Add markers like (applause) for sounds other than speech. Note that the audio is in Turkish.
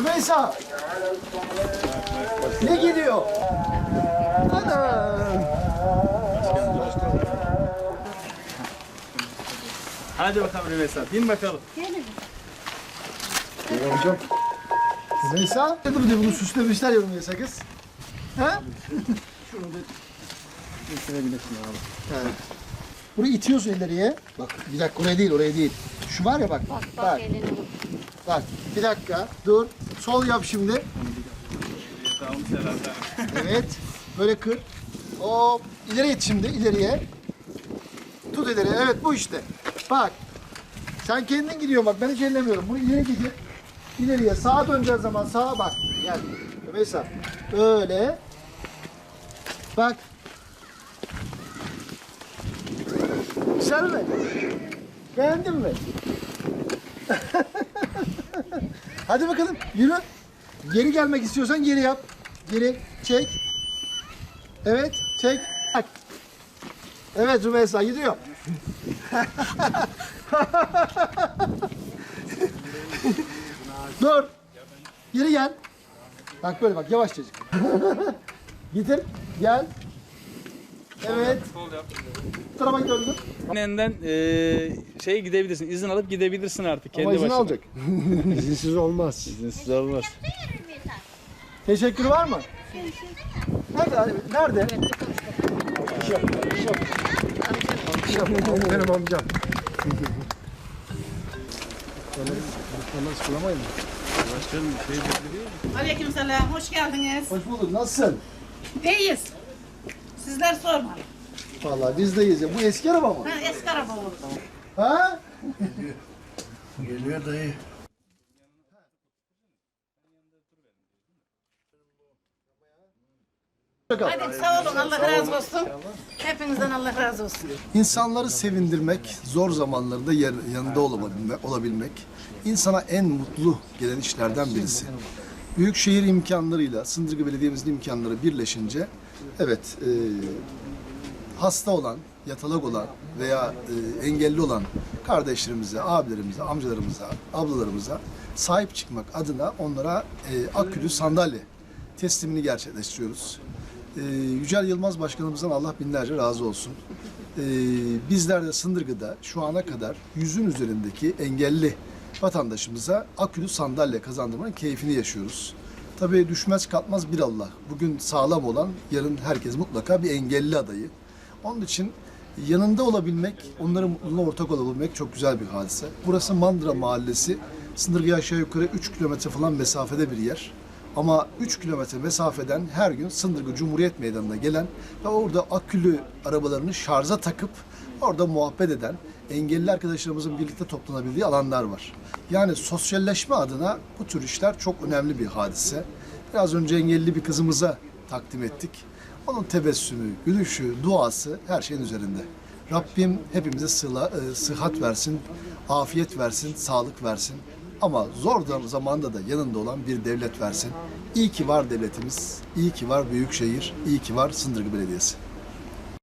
Rümeysa. Ne geliyor? Ana. Hadi bakalım Rümeysa. Bin bakalım. Hocam. Rümeysa. Bir de bunu süslemişler ya Rümeysa kız. Ha? Şunu da gösterebilirsin abi. Evet. Burayı itiyorsun ileriye. Bak bir dakika oraya değil oraya değil. Şu var ya bak. Bak. Bak, bak. bir dakika dur. Sol yap şimdi. Evet. Böyle kır. Hop. İleri it şimdi ileriye. Tut ileri. Evet bu işte. Bak. Sen kendin gidiyorsun bak. Ben hiç ellemiyorum. Bunu ileri gidip ileriye sağa döneceğin zaman sağa bak. Gel. Mesela böyle. Bak. Güzel mi? Beğendin mi? (laughs) Hadi bakalım yürü. Geri gelmek istiyorsan geri yap. Geri çek. Evet çek. Evet Rümeysa gidiyor. (laughs) Dur. Geri gel. Bak böyle bak yavaşça. (laughs) Getir. Gel. Evet. Bu tarafa döndür. Annenden eee şey gidebilirsin. izin alıp gidebilirsin artık kendi Ama izin başına. alacak. (laughs) İzinsiz olmaz. İzinsiz olmaz. Teşekkür var mı? Nerede? Nerede? Benim amcam. Aleykümselam, hoş geldiniz. Hoş bulduk. Nasılsın? İyiyiz. Sizler sorma. Vallahi biz de ya. Bu eski araba mı? Ha, eski araba oldu. Ha? Geliyor dayı. Hadi sağ olun, Allah razı olsun. Hepinizden Allah razı olsun. İnsanları sevindirmek, zor zamanlarında yer, yanında olabilmek, olabilmek insana en mutlu gelen işlerden birisi. Büyükşehir imkanlarıyla, Sındırgı Belediye'mizin imkanları birleşince evet e, hasta olan, yatalak olan veya e, engelli olan kardeşlerimize, abilerimize, amcalarımıza, ablalarımıza sahip çıkmak adına onlara e, akülü sandalye teslimini gerçekleştiriyoruz. E, Yücel Yılmaz Başkanımızdan Allah binlerce razı olsun. E, bizler de Sındırgı'da şu ana kadar yüzün üzerindeki engelli vatandaşımıza akülü sandalye kazandırmanın keyfini yaşıyoruz. Tabii düşmez kalkmaz bir Allah. Bugün sağlam olan yarın herkes mutlaka bir engelli adayı. Onun için yanında olabilmek, onların mutluluğuna ortak olabilmek çok güzel bir hadise. Burası Mandıra Mahallesi. Sındırgıya aşağı yukarı 3 kilometre falan mesafede bir yer. Ama 3 kilometre mesafeden her gün Sındırgı Cumhuriyet Meydanı'na gelen ve orada akülü arabalarını şarja takıp orada muhabbet eden engelli arkadaşlarımızın birlikte toplanabildiği alanlar var. Yani sosyalleşme adına bu tür işler çok önemli bir hadise. Biraz önce engelli bir kızımıza takdim ettik. Onun tebessümü, gülüşü, duası her şeyin üzerinde. Rabbim hepimize sıla, e, sıhhat versin, afiyet versin, sağlık versin. Ama zor da- zamanda da yanında olan bir devlet versin. İyi ki var devletimiz, iyi ki var Büyükşehir, iyi ki var Sındırgı Belediyesi.